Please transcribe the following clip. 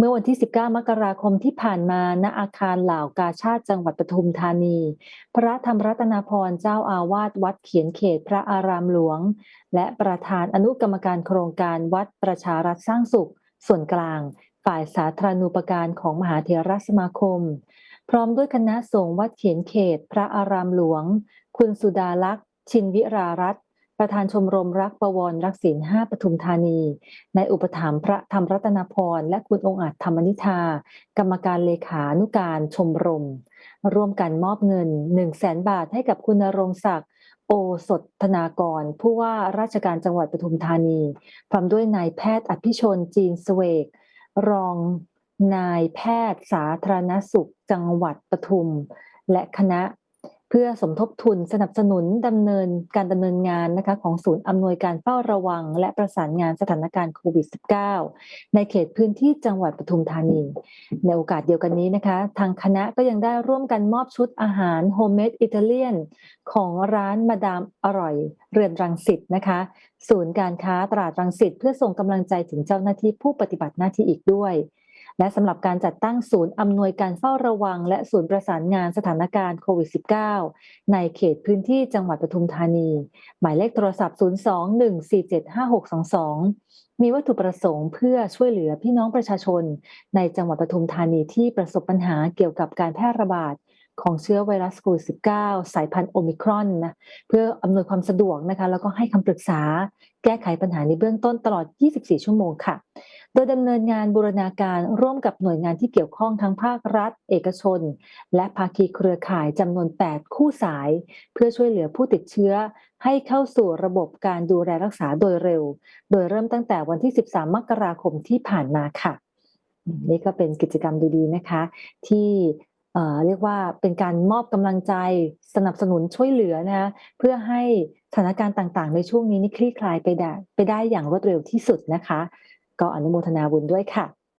เมื่อวันที่ 19 มกราคมที่ผ่านมา ณ อาคารเหล่ากาชาติจังหวัดปทุมธานี พระธรรมรัตนาพรเจ้าอาวาสวัดเขียนเขตพระอารามหลวง และประธานอนุกรรมการโครงการวัดประชารัฐสร้างสุข ส่วนกลาง ฝ่ายสาธารณูปการของมหาเถรสมาคม พร้อมด้วยคณะสงฆ์วัดเขียนเขต พระอารามหลวง คุณสุดาลักษ์ ชินวิรารัตน์ ประธานชมรมรักประวรรักศีลห้าปทุมธานี ในอุปถัมภ์พระธรรมรัตนพร และคุณองค์อาจธรรมนิธา กรรมการเลขานุการชมรม ร่วมกันมอบเงิน 1 0 0 0 0แสนบาทให้กับคุณณรงศักดิ์โอสถธนากร ผู้ว่าราชการจังหวัดปทุมธานี พร้อมด้วยนายแพทย์อภิชนจีนสเวก รองนายแพทย์สาธารณสุขจังหวัดปทุม และคณะ เพื่อสมทบทุนสนับสนุนดำเนินการดำเนินงานนะคะของศูนย์อำนวยการเฝ้าระวัง และประสานงานสถานการณ์โควิด -19 ในเขตพื้นที่จังหวัดปทุมธานี ในโอกาสเดียวกันนี้นะคะ ทางคณะก็ยังได้ร่วมกันมอบชุดอาหารโฮมเมดอิตาเลียนของร้านมาดามอร่อย เรือนรังสิตนะคะ ศูนย์การค้าตลาดรังสิตเพื่อส่งกำลังใจถึงเจ้าหน้าที่ผู้ปฏิบัติหน้าที่อีกด้วย และสำหรับการจัดตั้งศูนย์อำนวยการเฝ้าระวัง และศูนย์ประสานงานสถานการณ์โควิด -19 ในเขตพื้นที่จังหวัดปทุมธานี หมายเลขโทรศัพท์ 02-1475622 มีวัตถุประสงค์เพื่อช่วยเหลือพี่น้องประชาชน ในจังหวัดปทุมธานีที่ประสบปัญหาเกี่ยวกับการแพร่ระบาดของเชื้อไวรัสโควิด -19 สายพันธุ์โอมิครอนนะเพื่ออำนวยความสะดวกนะคะ แล้วก็ให้คำปรึกษาแก้ไขปัญหาในเบื้องต้นตลอด 24 ชั่วโมงค่ะ ดยดำเนินงานบูรณาการร่วมกับหน่วยงานที่เกี่ยวข้องทั้งภาครัฐ เอกชน และภาคีเครือข่ายจำนวน 8 คู่สาย เพื่อช่วยเหลือผู้ติดเชื้อ ให้เข้าสู่ระบบการดูแลรักษาโดยเร็ว โดยเริ่มตั้งแต่วันที่ 13 มกราคมที่ผ่านมาค่ะ นี่ก็เป็นกิจกรรมดีๆนะคะ ที่เออเรียกว่าเป็นการมอบกำลังใจสนับสนุนช่วยเหลือนะคะเพื่อให้สถานการณ์ต่างๆ ในช่วงนี้นี่คลี่คลายไปได้ไปได้อย่างรวดเร็วที่สุดนะคะ ก็อนุโมทนาบุญด้วยค่ะ